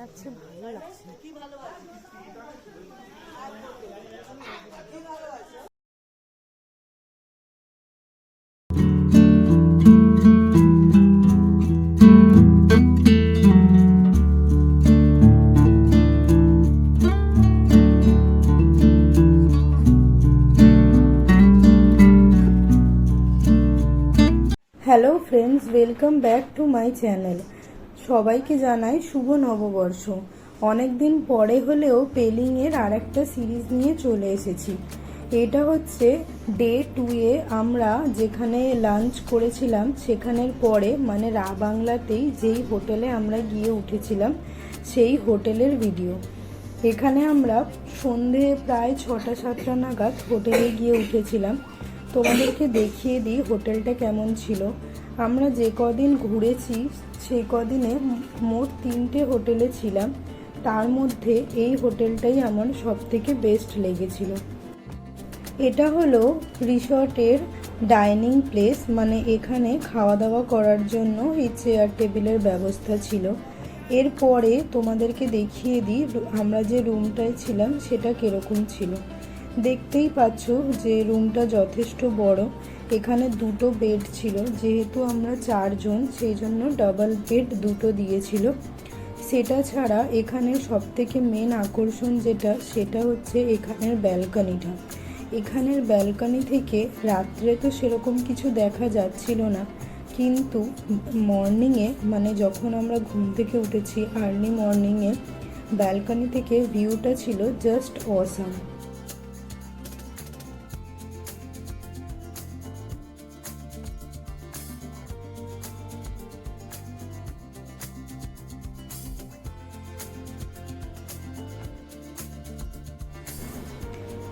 লাগছে ভালো লাগছে hello friends welcome back to my channel সবাইকে জানাই শুভ নববর্ষ। অনেক দিন পরে হলেও পেলিংয়ের আর একটা সিরিজ নিয়ে চলে এসেছি। এটা হচ্ছে ডে টু এ আমরা যেখানে লাঞ্চ করেছিলাম, সেখানের পরে মানে রা বাংলাতেই যেই হোটেলে আমরা গিয়ে উঠেছিলাম, সেই হোটেলের ভিডিও। এখানে আমরা সন্ধে প্রায় ছটা, সাতটা নাগাদ হোটেলে গিয়ে উঠেছিলাম। তোমাদেরকে দেখিয়ে দিই হোটেলটা কেমন ছিল। আমরা যে কদিন ঘুরেছি সেই কদিনে মোট তিনটে হোটেলে ছিলাম। তার মধ্যে এই হোটেলটাই আমার সব থেকে বেস্ট লেগেছিল। এটা হলো রিসর্টের ডাইনিং প্লেস মানে এখানে খাওয়া দাওয়া করার জন্য এই চেয়ার টেবিলের ব্যবস্থা ছিল। এরপরে তোমাদেরকে দেখিয়ে দিই, আমরা যে রুমটায় ছিলাম সেটা কীরকম ছিল। দেখতেই পাচ্ছ যে রুমটা যথেষ্ট বড়। এখানে দুটো বেড ছিল, যেহেতু আমরা চারজন সেই জন্য ডাবল বেড দুটো দিয়েছিল। সেটা ছাড়া এখানে সবথেকে মেন আকর্ষণ যেটা, সেটা হচ্ছে এখানের ব্যালকনিটা এখানের ব্যালকনি থেকে রাত্রে তো সেরকম কিছু দেখা যাচ্ছিল না, কিন্তু মর্নিংয়ে মানে যখন আমরা ঘুম থেকে উঠেছি আর্লি মর্নিংয়ে ব্যালকনি থেকে ভিউটা ছিল জাস্ট অসাম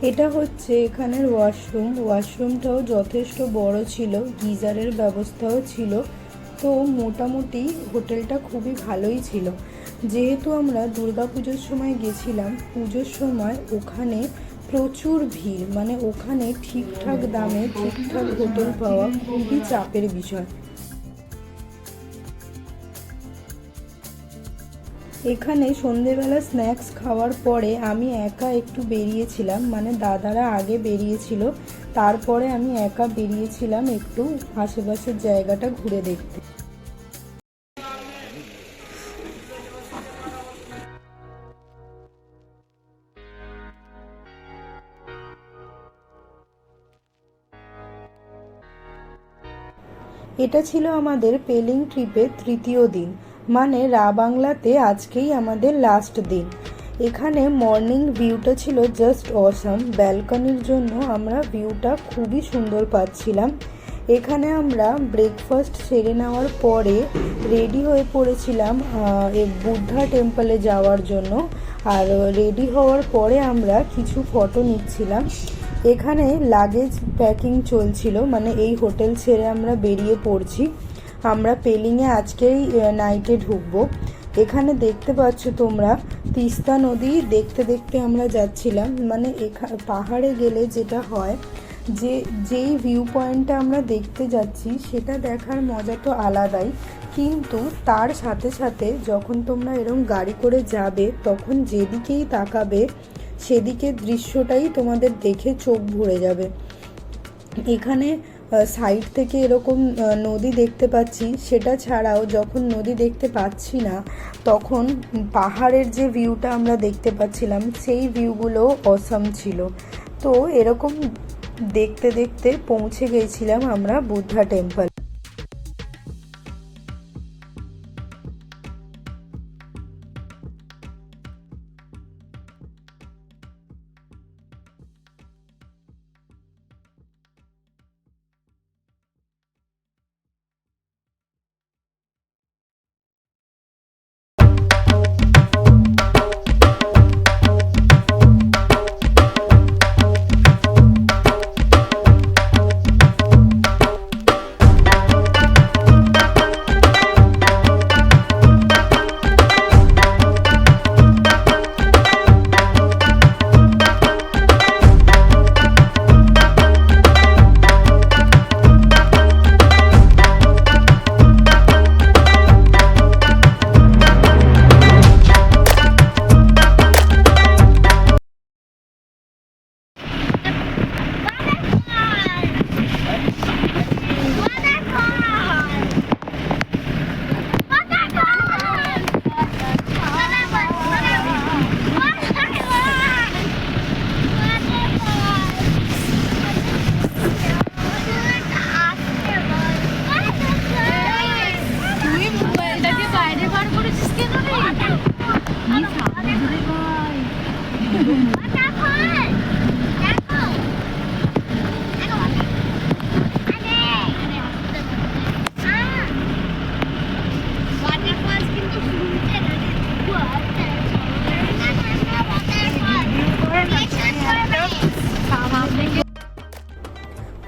এটা হচ্ছে এখানের ওয়াশরুম। ওয়াশরুমটাও যথেষ্ট বড় ছিল, গিজারের ব্যবস্থাও ছিল। তো মোটামুটি হোটেলটা খুবই ভালোই ছিল। যেহেতু আমরা দুর্গা পুজোর সময় গেছিলাম, পুজোর সময় ওখানে প্রচুর ভিড় মানে ওখানে ঠিকঠাক দামে ঠিকঠাক হোটেল পাওয়া খুবই চাপের বিষয়। এখানে সন্ধেবেলা স্ন্যাক্স খাওয়ার পরে আমি একা একটু বেরিয়েছিলাম মানে দাদারা আগে বেরিয়েছিল, তারপরে আমি একা বেরিয়েছিলাম একটু আশেপাশের জায়গাটা ঘুরে দেখতে। এটা ছিল আমাদের পেলিং ট্রিপের তৃতীয় দিন। মানে রা বাংলাতে আজকেই আমাদের লাস্ট দিন। এখানে মর্নিং ভিউটা ছিল জাস্ট অসাম ব্যালকনির জন্য আমরা ভিউটা খুবই সুন্দর পাচ্ছিলাম। এখানে আমরা ব্রেকফাস্ট সেরে নেওয়ার পরে রেডি হয়ে পড়েছিলাম বুদ্ধা টেম্পলে যাওয়ার জন্য। আর রেডি হওয়ার পরে আমরা কিছু ফটো নিচ্ছিলাম। এখানে লাগেজ প্যাকিং চলছিল মানে এই হোটেল ছেড়ে আমরা বেরিয়ে পড়ছি। আমরা পেলিংয়ে আজকেই নাইটে ঢুকবো। এখানে দেখতে পাচ্ছ তোমরা, তিস্তা নদী দেখতে দেখতে আমরা যাচ্ছিলাম। মানে এখা, পাহাড়ে গেলে যেটা হয়, যে, যেই ভিউ পয়েন্টটা আমরা দেখতে যাচ্ছি, সেটা দেখার মজা তো আলাদাই। কিন্তু তার সাথে সাথে যখন তোমরা এরকম গাড়ি করে যাবে, তখন যেদিকেই তাকাবে সেদিকে দৃশ্যটাই তোমাদের দেখে চোখ ভরে যাবে। এখানে সাইড থেকে এরকম নদী দেখতে পাচ্ছি। সেটা ছাড়াও যখন নদী দেখতে পাচ্ছি না, তখন পাহাড়ের যে ভিউটা আমরা দেখতে পাচ্ছিলাম, সেই ভিউগুলো অসম ছিল। তো এরকম দেখতে দেখতে পৌঁছে গেছিলাম আমরা বুদ্ধা টেম্পল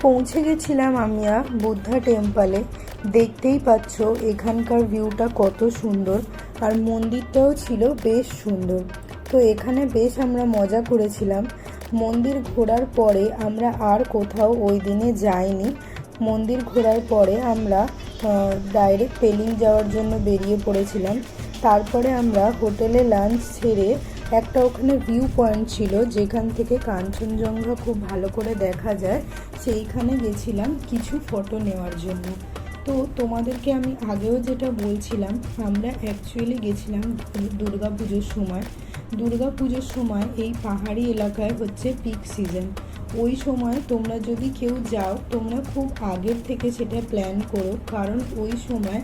পৌঁছে গেছিলাম আমরা বুদ্ধা টেম্পলে দেখতেই পাচ্ছ, এখানকার ভিউটা কত সুন্দর আর মন্দিরটাও ছিল বেশ সুন্দর। তো এখানে বেশ আমরা মজা করেছিলাম। মন্দির ঘোরার পরে আমরা আর কোথাও ওই দিনে যাইনি। মন্দির ঘোরার পরে আমরা ডাইরেক্ট পেলিং যাওয়ার জন্য বেরিয়ে পড়েছিলাম। তারপরে আমরা হোটেলে লাঞ্চ সেরে একটা ওখানে ভিউ পয়েন্ট ছিল, যেখান থেকে কাঞ্চনজঙ্ঘা খুব ভালো করে দেখা যায়, সেইখানে গেছিলাম কিছু ফটো নেওয়ার জন্য। তো তোমাদেরকে আমি আগেও যেটা বলছিলাম, আমরা অ্যাকচুয়ালি গেছিলাম দুর্গা পুজোর সময়। দুর্গা পুজোর সময় এই পাহাড়ি এলাকায় হচ্ছে পিক সিজন ওই সময় তোমরা যদি কেউ যাও, তোমরা খুব আগের থেকে সেটা প্ল্যান করো, কারণ ওই সময়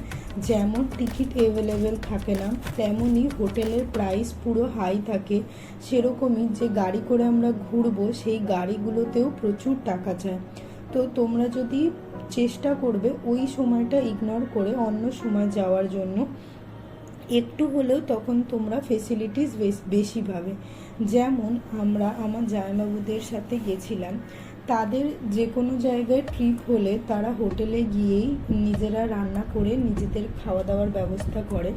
যেমন টিকিট অ্যাভেলেবেল থাকে না তেমনই হোটেলের প্রাইস পুরো হাই থাকে। সেরকমই যে গাড়ি করে আমরা ঘুরবো, সেই গাড়িগুলোতেও প্রচুর টাকা চায় তো তোমরা যদি চেষ্টা করবে ওই সময়টা ইগনোর করে অন্য সময় যাওয়ার জন্য, একটু হলেও তখন তোমরা ফেসিলিটিস বেশি পাবে। যেমন আমরা, আমার জামাইবাবুদের সাথে গেছিলাম তাদের যে কোনো জায়গায় ট্রিপ হলে তারা হোটেলে গিয়েই নিজেরা রান্না করে নিজেদের খাওয়া দাওয়ার ব্যবস্থা করে।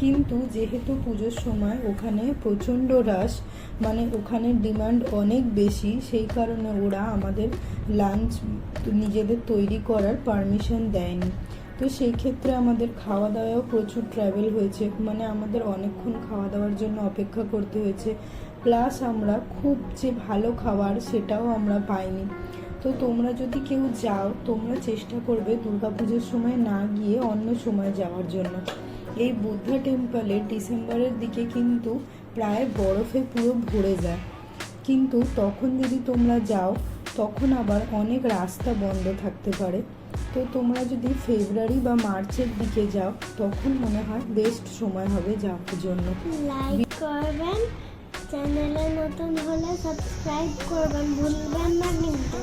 কিন্তু যেহেতু পুজোর সময় ওখানে প্রচণ্ড রাশ মানে ওখানে ডিমান্ড অনেক বেশি, সেই কারণে ওরা আমাদের লাঞ্চ নিজেদের তৈরি করার পারমিশন দেয়নি। তো সেই ক্ষেত্রে আমাদের খাওয়া দাওয়াও প্রচুর ট্রাভেল হয়েছে। মানে আমাদের অনেকক্ষণ খাওয়া দাওয়ার জন্য অপেক্ষা করতে হয়েছে। প্লাস আমরা খুব যে ভালো খাবার সেটাও আমরা পাইনি। তো তোমরা যদি কেউ যাও, তোমরা চেষ্টা করবে দুর্গাপুজোর সময় না গিয়ে অন্য সময় যাওয়ার জন্য। এই বুদ্ধা টেম্পলে ডিসেম্বরের দিকে কিন্তু প্রায় বরফে পুরো ভরে যায়। কিন্তু তখন যদি তোমরা যাও, তখন আবার অনেক রাস্তা বন্ধ থাকতে পারে। তো তোমরা যদি ফেব্রুয়ারি বা মার্চের দিকে যাও, তখন মনে হয় বেস্ট সময় হবে যাওয়ার জন্য। লাইক করবেন চ্যানেলে নতুন হলে সাবস্ক্রাইব করবেন ভুলবেন না কিন্তু।